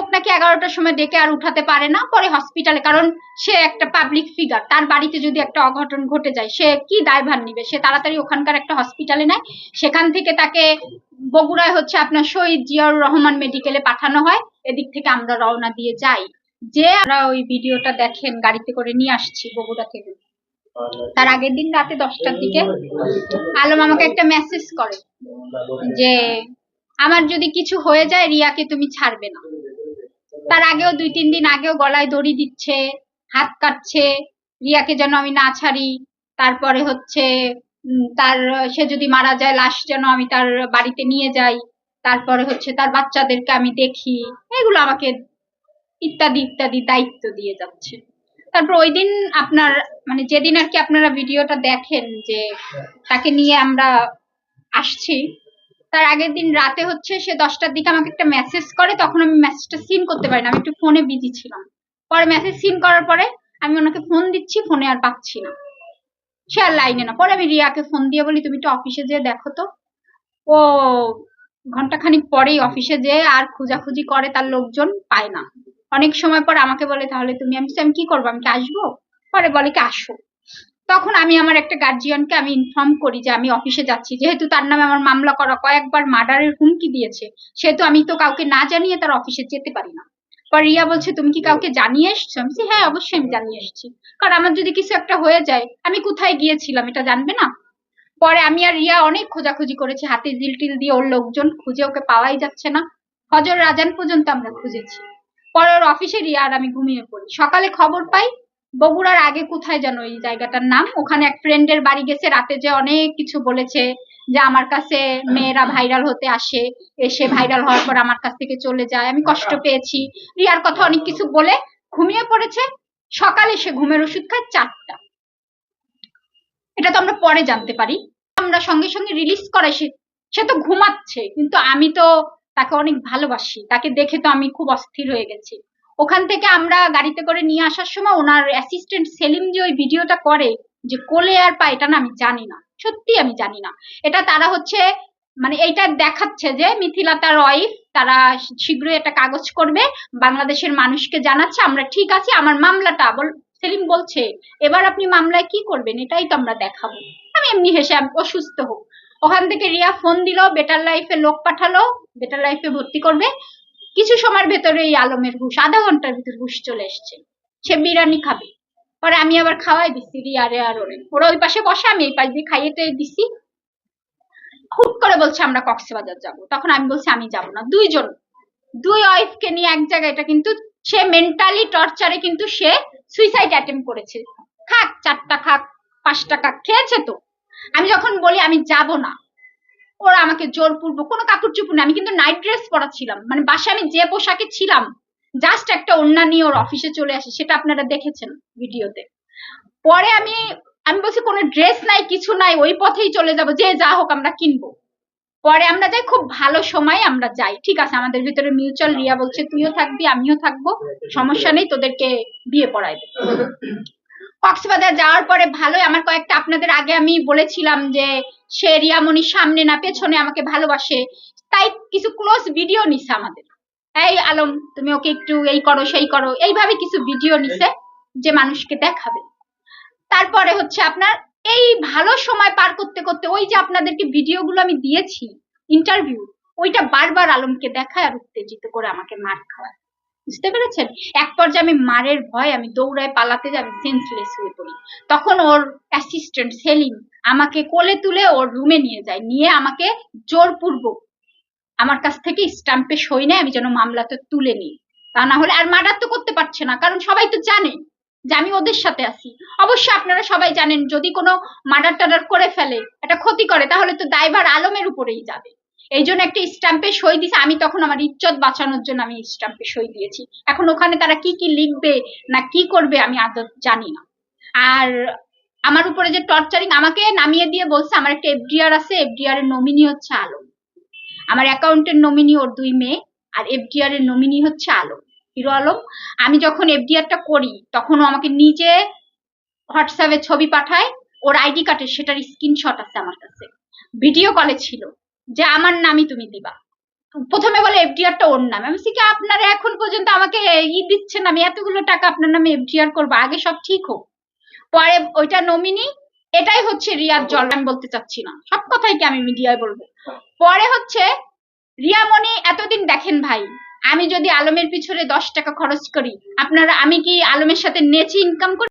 লোক নাকি এগারোটার সময় ডেকে আর উঠাতে পারে না, পরে হসপিটালে কারণ সে একটা পাবলিক ফিগার তার বাড়িতে যদি একটা অঘটন ঘটে যায়, সে কি দায়ভার নিবে? সে তাড়াতাড়ি ওখানকার একটা হসপিটালে নেয়, সেখান থেকে তাকে বগুড়ায় হচ্ছে আপনার শহীদ জিয়াউর রহমান মেডিকেলে পাঠানো হয়, এদিক থেকে আমরা রওনা দিয়ে যাই। যে আমরা ওই ভিডিওটা দেখেন, গাড়িতে করে নিয়ে আসছি বগুড়া থেকে। তার আগের দিন রাতে দশটার দিকে, আলম আমাকে একটা মেসেজ করে যে, আমার যদি কিছু হয়ে যায়, রিয়াকে তুমি ছাড়বে না। তার আগেও দুই, তিন দিন আগেও গলায় দড়ি দিচ্ছে, হাত কাটছে, রিয়াকে যেন আমি না ছাড়ি। তারপরে হচ্ছে তার, সে যদি মারা যায়, লাশ যেন আমি তার বাড়িতে নিয়ে যাই। তারপরে হচ্ছে তার বাচ্চাদেরকে আমি দেখি। এগুলো আমাকে ইত্যাদি ইত্যাদি দায়িত্ব দিয়ে যাচ্ছে। তারপর ওই দিন আপনার মানে যেদিন আর কি আপনারা ভিডিওটা দেখেন যে তাকে নিয়ে আমরা আসছি তার আগের দিন রাতে হচ্ছে সে দশটার দিকে আমাকে একটা মেসেজ করে, তখন আমি মেসেজটা সিন করতে পারি না, আমি একটু ফোনে বিজি ছিলাম। পরে মেসেজ সিন করার পরে আমি ওনাকে ফোন দিচ্ছি ফোনে আর পাচ্ছি না। সে আর লাইনে না। পরে আমি রিয়াকে ফোন দিয়ে বলি, তুমি একটু অফিসে যেয়ে দেখো তো। ও ঘন্টাখানিক পরেই অফিসে যেয়ে আর খোঁজাখুঁজি করে তার লোকজন পায় না। অনেক সময় পর আমাকে বলে, তাহলে তুমি আমি আমি কি করব? আমি কি আসব? পরে বলে কি, আসো। তখন আমি আমার একটা গার্জিয়ানকে আমি ইনফর্ম করি যে আমি অফিসে যাচ্ছি। যেহেতু তার নামে আমার মামলা করা কয়েকবার মার্ডারের হুমকি দিয়েছে সেহেতু আমি তো কাউকে না জানিয়ে তার অফিসে যেতে পারি না। পর রিয়া বলছে তুমি কি কাউকে জানিয়ে এসছো? আমি বলছি, হ্যাঁ অবশ্যই আমি জানিয়ে এসেছি। কারণ আমার যদি কিছু একটা হয়ে যায় আমি কোথায় গিয়েছিলাম এটা জানবে না? পরে আমি আর রিয়া অনেক খোঁজাখুঁজি করেছি হাতে জিল টিল দিয়ে ওর লোকজন খুঁজে ওকে পাওয়াই যাচ্ছে না। হজর রাজান পর্যন্ত আমরা খুঁজেছি। পরে ওর অফিসে রিয়া আর আমি ঘুমিয়ে পড়ি। সকালে খবর পাই বগুড়ার আগে কোথায় যেন ওই জায়গাটার নাম? ওখানে এক ফ্রেন্ডের বাড়ি গেছে, রাতে যে অনেক কিছু বলেছে যে আমার কাছে মেয়েরা ভাইরাল হতে আসে, এসে ভাইরাল হওয়ার পর আমার কাছ থেকে চলে যায়। আমি কষ্ট পেয়েছি। রিয়ার কথা অনেক কিছু বলে ঘুমিয়ে পড়েছে। সকালে সে ঘুমের ওষুধ খায় চারটা। এটা তো আমরা পরে জানতে পারি। আমরা সঙ্গে সঙ্গে রিলিজ করাই, সে সে তো ঘুমাচ্ছে, কিন্তু আমি তো তাকে অনেক ভালোবাসি। তাকে দেখে তো আমি খুব অস্থির হয়ে গেছি। ওখান থেকে আমরা গাড়িতে করে নিয়ে আসার সময় ওনার অ্যাসিস্ট্যান্ট সেলিম যে ওই ভিডিওটা করে যে কোলে আর পা, এটা না আমি জানি না। সত্যি আমি জানি না। এটা তারা হচ্ছে মানে এইটা দেখাচ্ছে যে মিথিলা তার ওয়াইফ তারা শীঘ্রই একটা কাগজ করবে, বাংলাদেশের মানুষকে জানাচ্ছে, আমরা ঠিক আছি, আমার মামলাটা, বল, সেলিম বলছে, এবার আপনি মামলায় কি করবেন, এটাই তো আমরা দেখাবো। আমি এমনি হেসে অসুস্থ হোক। ওখান থেকে রিয়া ফোন দিল বেটার লাইফে লোক পাঠালো বেটার লাইফে ভর্তি করবে। কিছু সময়ের ভেতরে এই আলমের হুশ আধা ঘণ্টার ভিতর হুশ চলে এসছে। সে বিরিয়ানি খাবে। পরে আমি আবার খাওয়াই দিচ্ছি রিয়ারে আর ওরে। ওরা ওই পাশে বসে, আমি এই পাশ দিয়ে খাইয়ে টাইয়ে দিছি। হুট করে বলছে, আমরা কক্সবাজার যাব। তখন আমি বলছি, আমি যাব না। দুইজন, দুই ওয়াইফকে নিয়ে এক জায়গায়, এটা কিন্তু সে মেন্টালি টর্চারে কিন্তু সে সুইসাইড অ্যাটেম্প করেছে। খাক চারটা খাক, পাঁচটা খাক, খেয়েছে তো? আমি যখন বলি, আমি যাব না। ওরা আমাকে জোরপূর্বক, কোনো কাপড় চুপুর না আমি কিন্তু নাইট ড্রেস পরা ছিলাম মানে বাসায় আমি যে পোশাকে ছিলাম জাস্ট একটা ওড়না নিয়ে ওর অফিসে চলে আসে, সেটা আপনারা দেখেছেন ভিডিওতে। পরে আমি আমি বলছি, কোনো ড্রেস নাই, কিছু নাই, ওই পথেই চলে যাব, যে যা হোক আমরা কিনবো। পরে আমরা যাই, খুব ভালো সময় আমরা যাই, ঠিক আছে? আমাদের ভিতরে মিউচুয়াল রিয়া বলছে, তুইও থাকবি, আমিও থাকব, সমস্যা নেই, তোদেরকে বিয়ে পড়াই কক্সবাজার যাওয়ার পরে ভালোই, আমার কয়েকটা আপনাদের আগে আমি বলেছিলাম যে সে রিয়ামণির সামনে না, পেছনে আমাকে ভালোবাসে। তাই কিছু ক্লোজ ভিডিও নিছে আমাদের। এই আলম, তুমি ওকে একটু এই করো, সেই করো। এইভাবে কিছু ভিডিও নিছে যে মানুষকে দেখাবে। তারপরে হচ্ছে আপনার এই ভালো সময় পার করতে করতে ওই যে আপনাদেরকে ভিডিওগুলো আমি দিয়েছি ইন্টারভিউ ওইটা বারবার আলমকে দেখায় আর উত্তেজিত করে আমাকে মার খাওয়ায়। বুঝতে পেরেছেন? এক পর্যায়ে আমি মারের ভয় আমি দৌড়ায় পালাতে যাবি সেন্সলেস হয়ে পড়ি। তখন ওর অ্যাসিস্ট্যান্ট সেলিম আমাকে কোলে তুলে ওর রুমে নিয়ে যায়, নিয়ে আমাকে জোরপূর্বক আমার কাছ থেকে স্টাম্পে সই নেয়, আমি যেন মামলাতে তুলে নিই। তা না হলে, আর মার্ডার তো করতে পারছে না, কারণ সবাই তো জানে যে আমি ওদের সাথে আছি। অবশ্য আপনারা সবাই জানেন, যদি কোনো মার্ডার টাডার করে ফেলে, একটা ক্ষতি করে, তাহলে তো দায়ভার আলমের উপরেই যাবে। এই জন্য একটা স্ট্যাম্পে সই দিছে। আমি তখন আমার ইজ্জত বাঁচানোর জন্য আমি স্ট্যাম্পে সই দিয়েছি। এখন ওখানে তারা কি কি লিখবে না কি করবে আমি আদৌ জানি না। আর আমার উপরে যে টর্চারিং আমাকে নামিয়ে দিয়ে বলছে, আমার একটা এফডিআর আছে এফডিআর এর নমিনি হচ্ছে আলম। আমার অ্যাকাউন্টের নমিনি ওর দুই মেয়ে, আর এফডিআর এর নমিনি হচ্ছে আলম, হিরো আলম। আমি যখন এফডিআরটা করি, তখন ও আমাকে নিজে হোয়াটসঅ্যাপে ছবি পাঠায়, ওর আইডি কার্ডের সেটার স্ক্রিনশট আছে আমার কাছে। ভিডিও কলে ছিল। যে আমার নামই তুমি দিবা। প্রথমে বলে এফডিআর টা ওর নামে। আমি কি, আপনারা এখন পর্যন্ত আমাকে ই দিচ্ছেন আমি এতগুলো টাকা আপনার নামে এফডিআর করব, আগে সব ঠিক হোক। পরে ওইটা নমিনি এটাই হচ্ছে রিয়ার জল, আমি বলতে চাচ্ছি না। সব কথাই কি আমি মিডিয়ায় বলব? পরে হচ্ছে, রিয়ামণি, এতদিন দেখেন ভাই, আমি যদি আলমের পিছনে দশ টাকা খরচ করি, আপনারা, আমি কি আলমের সাথে নেচে ইনকাম করি?